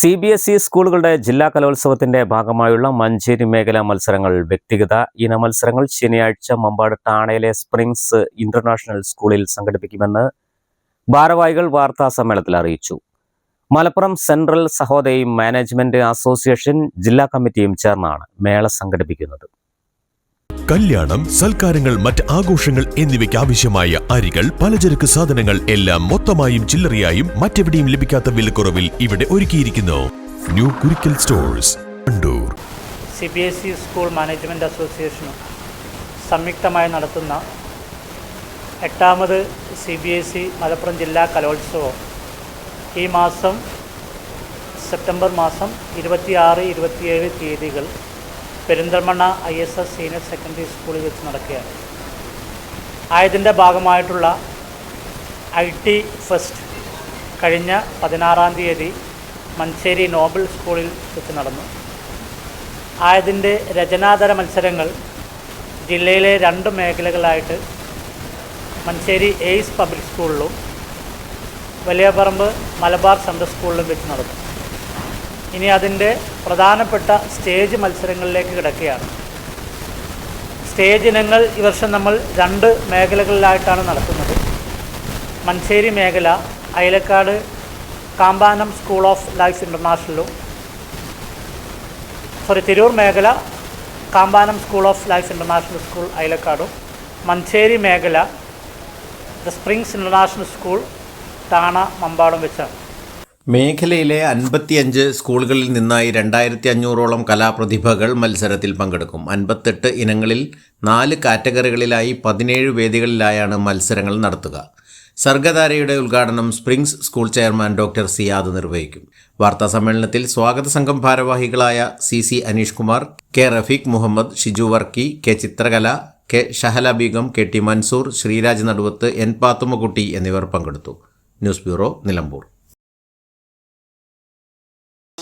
C B S E സ്കൂളുകളുടെ ജില്ലാ കലോത്സവത്തിന്റെ ഭാഗമായുള്ള മഞ്ചേരി മേഖല മത്സരങ്ങൾ വ്യക്തിഗത ഇന മത്സരങ്ങൾ ശനിയാഴ്ച മമ്പാട് ടാണയിലെ സ്പ്രിങ്സ് ഇന്റർനാഷണൽ സ്കൂളിൽ സംഘടിപ്പിക്കുമെന്ന് ഭാരവാഹികൾ വാർത്താ സമ്മേളനത്തിൽ അറിയിച്ചു. Malappuram central Sahodaya management association ജില്ലാ കമ്മിറ്റിയും ചേർന്നാണ് മേള സംഘടിപ്പിക്കുന്നത്. കല്യാണം സൽക്കാരങ്ങൾ മറ്റ് ആഘോഷങ്ങൾ എന്നിവയ്ക്ക് ആവശ്യമായ അരികൾ പലചരക്ക് സാധനങ്ങൾ എല്ലാം മൊത്തമായും ചില്ലറയായും മറ്റെവിടെയും ലഭിക്കാത്ത വിലക്കുറവിൽ ഇവിടെ ഒരുക്കിയിരിക്കുന്നു. New Kurikkal stores Kandoor C B S E school management അസോസിയേഷനും സംയുക്തമായി നടത്തുന്ന എട്ടാമത് C B S E Malappuram ജില്ലാ കലോത്സവം ഈ മാസം സെപ്റ്റംബർ മാസം ഇരുപത്തിയാറ് ഇരുപത്തിയേഴ് തീയതികൾ Perinthalmanna I S S senior secondary സ്കൂളിൽ വെച്ച് നടക്കുകയാണ്. ആയതിന്റെ ഭാഗമായിട്ടുള്ള ഐ ടി ഫെസ്റ്റ് കഴിഞ്ഞ പതിനാറാം തീയതി മഞ്ചേരി നോബൽ സ്കൂളിൽ വെച്ച് നടന്നു. ആയതിന്റെ രചനാതര മത്സരങ്ങൾ ജില്ലയിലെ രണ്ട് മേഖലകളായിട്ട് മഞ്ചേരി എയ്സ് പബ്ലിക് സ്കൂളിലും വലിയപറമ്പ് മലബാർ സെൻട്രൽ സ്കൂളിലും വെച്ച് നടന്നു. ഇനി അതിന്റെ പ്രധാനപ്പെട്ട സ്റ്റേജ് മത്സരങ്ങളിലേക്ക് കിടക്കുകയാണ്. സ്റ്റേജ് ഇനങ്ങൾ ഈ വർഷം നമ്മൾ രണ്ട് മേഖലകളിലായിട്ടാണ് നടത്തുന്നത്. മഞ്ചേരി മേഖല അയലക്കാട് കാമ്പാനം സ്കൂൾ ഓഫ് ലൈഫ് ഇന്റർനാഷണലും സോറി തിരൂർ മേഖല കാമ്പാനം school of life international school അയലക്കാടും Manjeri മേഖല ദ സ്പ്രിങ്സ് ഇന്റർനാഷണൽ സ്കൂൾ താണ മമ്പാടും വെച്ചാണ്. മേഖലയിലെ അൻപത്തിയഞ്ച് സ്കൂളുകളിൽ നിന്നായി രണ്ടായിരത്തി അഞ്ഞൂറോളം കലാപ്രതിഭകൾ മത്സരത്തിൽ പങ്കെടുക്കും. അൻപത്തെട്ട് ഇനങ്ങളിൽ നാല് കാറ്റഗറികളിലായി പതിനേഴ് വേദികളിലായാണ് മത്സരങ്ങൾ നടത്തുക. സർഗധാരയുടെ ഉദ്ഘാടനം Springs school chairman doctor Siyad നിർവഹിക്കും. വാർത്താ സമ്മേളനത്തിൽ സ്വാഗത സംഘം ഭാരവാഹികളായ C C Aneesh Kumar K Rafeeq Muhammad Shiju Varkey K Chithrakala K Shahala Begum K T Mansoor Sreeraj Naduvath N Pathummakutty എന്നിവർ പങ്കെടുത്തു. News bureau Nilambur.